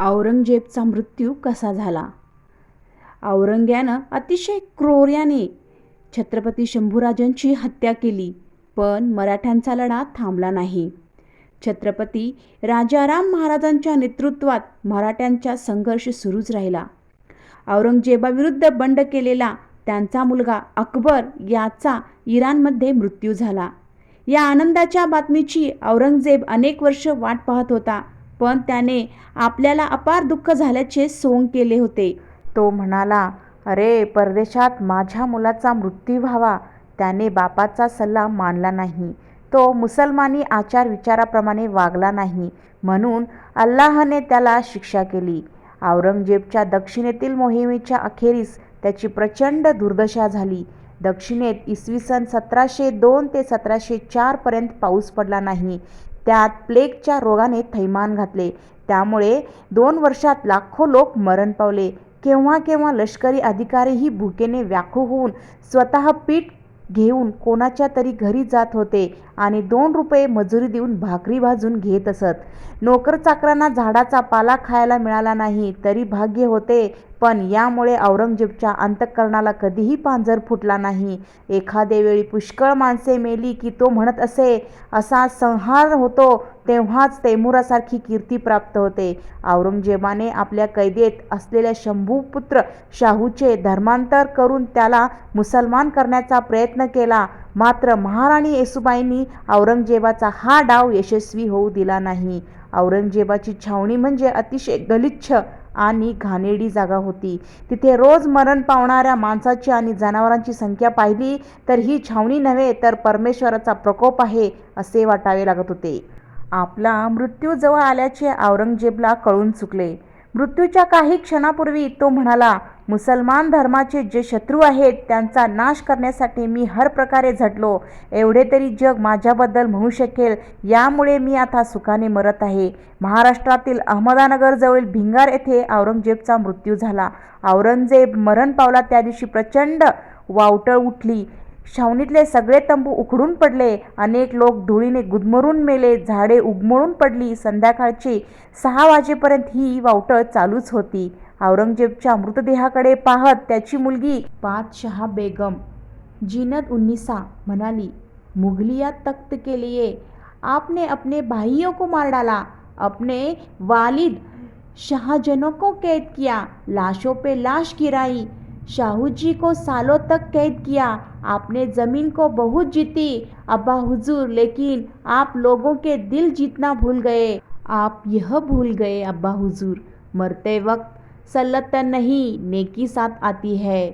औरंगजेबचा मृत्यू कसा झाला? औरंग्यानं अतिशय क्रोर्याने छत्रपती शंभूराजांची हत्या केली पण मराठ्यांचा लढा थांबला नाही. छत्रपती राजाराम महाराजांच्या नेतृत्वात मराठ्यांचा संघर्ष सुरूच राहिला. औरंगजेबाविरुद्ध बंड केलेला त्यांचा मुलगा अकबर याचा इराणमध्ये मृत्यू झाला. या आनंदाच्या बातमीची औरंगजेब अनेक वर्ष वाट पाहत होता. पण त्याने आपल्याला अपार दुःख झाल्याचे सोंग केले होते. तो म्हणाला अरे परदेशात माझ्या मुलाचा मृत्यू व्हावा. त्याने बापाचा सल्ला मानला नाही. तो मुसलमानी आचार विचाराप्रमाणे वागला नाही. म्हणून अल्लाहने त्याला शिक्षा केली. औरंगजेबच्या दक्षिणेतील मोहिमेच्या अखेरीस त्याची प्रचंड दुर्दशा झाली. दक्षिणेत इसवी सन सतराशे दोन ते सतराशे चारपर्यंत पाऊस पडला नाही. त्यात प्लेगच्या रोगाने थैमान घातले. त्यामुळे दोन वर्षात लाखो लोक मरण पावले. केव्हा केव्हा लष्करी अधिकारीही भुकेने व्याकुळ होऊन स्वतः पीठ घेऊन कोणाच्या तरी घरी जात होते आणि दोन रुपये मजुरी देऊन भाकरी भाजून घेत असत. नोकरचाकरांना झाडाचा पाला खायला मिळाला नाही तरी भाग्य होते पण यामुळे औरंगजेबच्या अंतःकरणाला कधीही पांजर फुटला नाही. एखादे वेळी पुष्कळ माणसे मेली की तो म्हणत असे असा संहार होतो तेव्हाच तैमुरासारखी कीर्ती प्राप्त होते. औरंगजेबाने आपल्या कैदेत असलेल्या शंभूपुत्र शाहूचे धर्मांतर करून त्याला मुसलमान करण्याचा प्रयत्न केला. मात्र महाराणी येसुबाईंनी औरंगजेबाचा हा डाव यशस्वी होऊ दिला नाही. औरंगजेबाची छावणी म्हणजे अतिशय गलिच्छ आणि घाणेरडी जागा होती. तिथे रोज मरण पावणाऱ्या माणसाची आणि जनावरांची संख्या पाहिली तर ही छावणी नव्हे तर परमेश्वराचा प्रकोप आहे असे वाटावे लागत होते. आपला मृत्यू जवळ आल्याचे औरंगजेबला कळून चुकले. मृत्यूच्या काही क्षणापूर्वी तो म्हणाला मुसलमान धर्माचे जे शत्रू आहेत त्यांचा नाश करण्यासाठी मी हर प्रकारे झटलो. एवढे तरी जग माझ्याबद्दल म्हणू शकेल यामुळे मी आता सुखाने मरत आहे. महाराष्ट्रातील अहमदानगरजवळील भिंगार येथे औरंगजेबचा मृत्यू झाला. औरंगजेब मरण पावला त्या दिवशी प्रचंड वावटळ उठली. छावणीतले सगळे तंबू उखडून पडले. अनेक लोक धुळीने गुदमरून मेले झाडे उगमळून पडली. संध्याकाळची सहा वाजेपर्यंत ही वावटळ चालूच होती. औरंगजेबच्या मृतदेहाकडे पाहत त्याची मुलगी पातशहा बेगम जीनत उन्निसा म्हणाली मुघलिया तख्त के लिए आपने अपने भाइयों को मार डाला अपने वालिद शाहजनों को कैद किया लाशों पे लाश गिराई शाहू जी को सालों तक कैद किया आपने ज़मीन को बहुत जीती अब्बा हुजूर लेकिन आप लोगों के दिल जीतना भूल गए आप यह भूल गए अब्बा हुजूर मरते वक्त सल्लतन नाही नेकी साथ आती है.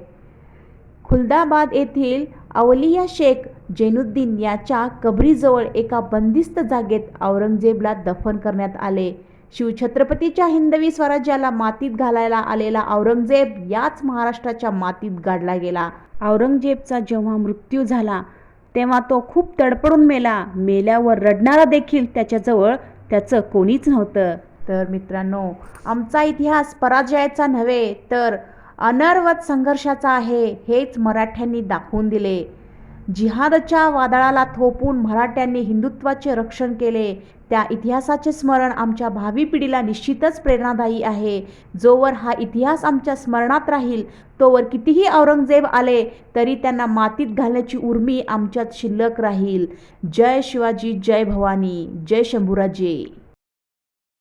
खुलदाबाद येथील अवलिया शेख जैनुद्दीन याच्या कबरीजवळ एका बंदिस्त जागेत औरंगजेबला दफन करण्यात आले. शिवछत्रपतीच्या हिंदवी स्वराज्याला मातीत घालायला आलेला औरंगजेब याच महाराष्ट्राच्या मातीत गाडला गेला. औरंगजेबचा जेव्हा मृत्यू झाला तेव्हा तो खूप तडपडून मेला. मेल्यावर रडणारा देखील त्याच्याजवळ त्याचं कोणीच नव्हतं. तर मित्रांनो आमचा इतिहास पराजयाचा नव्हे तर अनर्वत संघर्षाचा आहे हेच मराठ्यांनी दाखवून दिले. जिहादच्या वादळाला थोपून मराठ्यांनी हिंदुत्वाचे रक्षण केले त्या इतिहासाचे स्मरण आमच्या भावी पिढीला निश्चितच प्रेरणादायी आहे. जोवर हा इतिहास आमच्या स्मरणात राहील तोवर कितीही औरंगजेब आले तरी त्यांना मातीत घालण्याची उर्मी आमच्यात शिल्लक राहील. जय शिवाजी जय भवानी जय शंभूराजे.